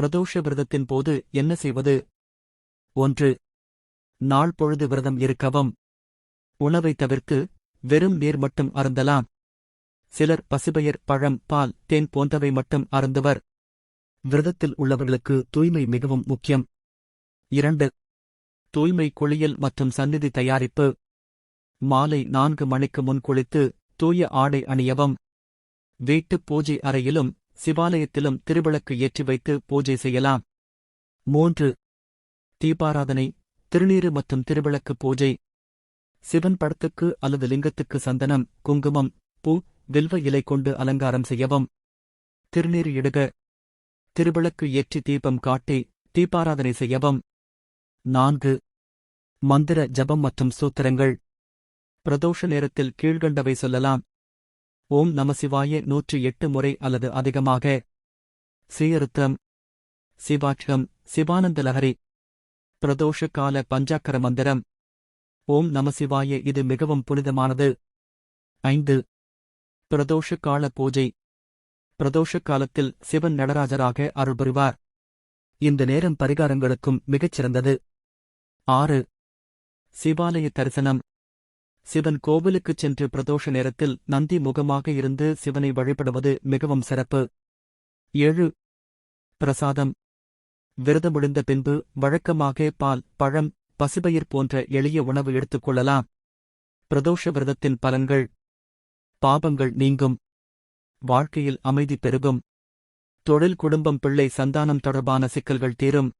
பிரதோஷ விரதத்தின் போது என்ன செய்வது? ஒன்று நாள் பொழுது விரதம் இருக்கவும். உணவை தவிர்த்து வெறும் நீர் மட்டும் அருந்தலாம். சிலர் பசுபெயர் பழம் பால் தேன் போன்றவை மட்டும் அருந்துவர். விரதத்தில் உள்ளவர்களுக்கு தூய்மை மிகவும் முக்கியம். இரண்டு தூய்மை குளியல் மற்றும் சந்நிதி தயாரிப்பு. மாலை நான்கு மணிக்கு முன் குளித்து தூய ஆடை அணியவும். வீட்டுப் பூஜை அறையிலும் சிவாலயத்திலும் திருவிளக்கு ஏற்றி வைத்து பூஜை செய்யலாம். மூன்று. தீபாராதனை திருநீறு மற்றும் திருவிளக்கு பூஜை. சிவன் படத்துக்கு அல்லது லிங்கத்துக்கு சந்தனம் குங்குமம் பூ வில்வ இலை கொண்டு அலங்காரம் செய்யவும். திருநீர் இடுக. திருவிளக்கு ஏற்றி தீபம் காட்டி தீபாராதனை செய்யவும். நான்கு. மந்திர ஜபம் மற்றும் சூத்திரங்கள். பிரதோஷ நேரத்தில் கீழ்கண்டவை சொல்லலாம். ஓம் நமசிவாய நூற்றி எட்டு முறை அல்லது அதிகமாக. ஸ்ரீயருத்தம் சிவாட்சம். சிவானந்த லஹரி பிரதோஷ கால பஞ்சாக்கர மந்திரம். ஓம் நமசிவாய இது மிகவும் புனிதமானது. ஐந்து. பிரதோஷ கால பூஜை. பிரதோஷ காலத்தில் சிவன் நடராஜராக அருள் புரிவார். இந்த நேரம் பரிகாரங்களுக்கும் மிகச் சிறந்தது ஆறு. சிவாலய தரிசனம். சிவன் கோவிலுக்குச் சென்று பிரதோஷ நேரத்தில் நந்தி முகமாக இருந்து சிவனை வழிபடுவது மிகவும் சிறப்பு. ஏழு. பிரசாதம். விரதம் முடிந்த பின்பு வழக்கமாக பால் பழம் பசுபயிர் போன்ற எளிய உணவு எடுத்துக் கொள்ளலாம். பிரதோஷ விரதத்தின் பலன்கள். பாபங்கள் நீங்கும். வாழ்க்கையில் அமைதி பெருகும். தொழில் குடும்பம் பிள்ளை சந்தானம் தொடர்பான சிக்கல்கள் தீரும்.